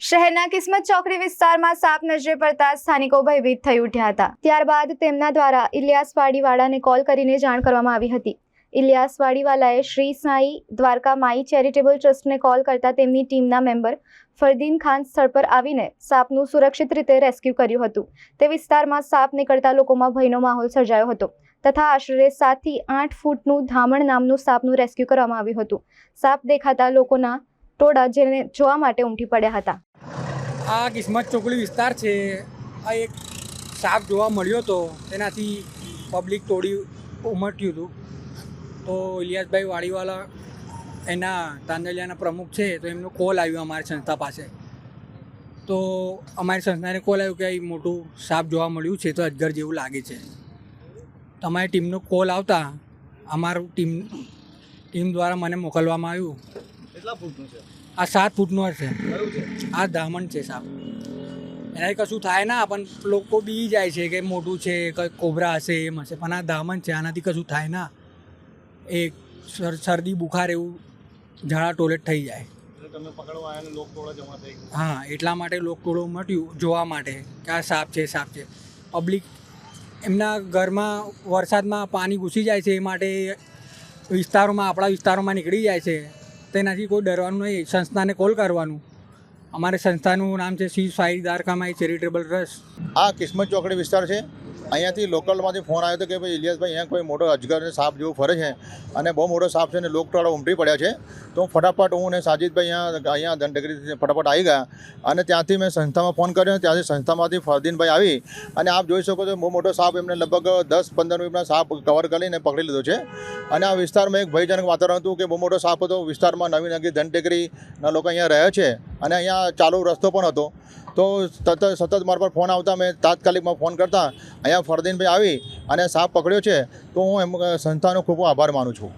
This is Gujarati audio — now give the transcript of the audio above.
શહેરના કિસ્મત ચોકડી વિસ્તારમાં સાપ નજરે પડતા સ્થાનિકો ભયભીત થઈ ઉઠ્યા હતા. ત્યારબાદ તેમના દ્વારા ઇલિયાસવાડીવાળાને કોલ કરીને જાણ કરવામાં આવી હતી. ઇલિયાસવાડીવાલાએ શ્રી સાંઈ દ્વારકા માઈ ચેરિટેબલ ટ્રસ્ટને કોલ કરતા તેમની ટીમના મેમ્બર ફરદીન ખાન સ્થળ પર આવીને સાપનું સુરક્ષિત રીતે રેસ્ક્યુ કર્યું હતું. તે વિસ્તારમાં સાપ નીકળતા લોકોમાં ભયનો માહોલ સર્જાયો હતો તથા આશરે સાતથી આઠ ફૂટનું ધામણ નામનું સાપનું રેસ્ક્યુ કરવામાં આવ્યું હતું. સાપ દેખાતા લોકોના ટોળા જેને જોવા માટે ઉમટી પડ્યા હતા. આ કિસ્મત ચોકડી વિસ્તાર છે. આ એક સાપ જોવા મળ્યો હતો. તેનાથી પબ્લિક તોડી ઉમટ્યું હતું. તો ઇલિયાસભાઈ વાડીવાલા એના તાંદલિયાના પ્રમુખ છે, તો એમનો કોલ આવ્યો અમારી સંસ્થા પાસે. તો અમારી સંસ્થાને કોલ આવ્યો કે અહીં મોટું સાપ જોવા મળ્યું છે, તો અજગર જેવું લાગે છે. તમારી ટીમનો કોલ આવતા અમારું ટીમ ટીમ દ્વારા મને મોકલવામાં આવ્યું. કેટલા ફૂટનું છે? આ સાત ફૂટનો છે. આ ધામણ છે સાપ. એનાથી કશું થાય ના પણ લોકો બી જાય છે કે મોટું છે કંઈ કોબરા હશે એમ હશે. પણ આ ધામણ છે આનાથી કશું થાય ના. એ શર- શરદી બુખાર એવું ઝાડા ટોલેટ થઈ જાય. હા એટલા માટે લોકટોળો મટ્યું જોવા માટે કે આ સાપ છે સાપ છે. પબ્લિક એમના ઘરમાં વરસાદમાં પાણી ઘૂસી જાય છે એ માટે વિસ્તારોમાં આપણા વિસ્તારોમાં નીકળી જાય છે. તેનાથી કોઈ ડરવાનું નહીં. સંસ્થાને કોલ કરવાનું. અમારી સંસ્થાનું નામ છે શ્રી સાઈ દ્વારકામાઈ ચેરિટેબલ ટ્રસ્ટ આ કિસ્મત ચોકડી વિસ્તાર છે? અહીંયાથી લોકલમાંથી ફોન આવ્યો હતો કે ભાઈ ઇલિયાસભાઈ, અહીંયા કોઈ મોટો અજગરને સાપ જેવું ફરે છે અને બહુ મોટો સાપ છે અને લોકટોળા ઉમટી પડ્યા છે. તો હું ફટાફટ હું ને સાજીદભાઈ અહીંયા અહીંયા દંડગીરી ફટાફટ આવી ગયા અને ત્યાંથી મેં સંસ્થામાં ફોન કર્યો ત્યાંથી સંસ્થામાંથી ફરદીનભાઈ આવી અને આપ જોઈ શકો છો બહુ મોટો સાપ એમને લગભગ દસ પંદર મિનિટમાં સાપ કવર કરીને પકડી લીધો છે. અને આ વિસ્તારમાં એક ભયજનક વાતાવરણ હતું કે બહુ મોટો સાપ હતો. વિસ્તારમાં નવી નવી ધનટેકરીના લોકો અહીંયા રહે છે અને અહીંયા ચાલુ રસ્તો પણ હતો. તો સતત સતત મારા પર ફોન આવતા, મેં તાત્કાલિકમાં ફોન કરતા, અહીંયા ફરદીનભાઈ આવી અને સાપ પકડ્યો છે. તો હું એમ સંસ્થાનો ખૂબ આભાર માનું છું.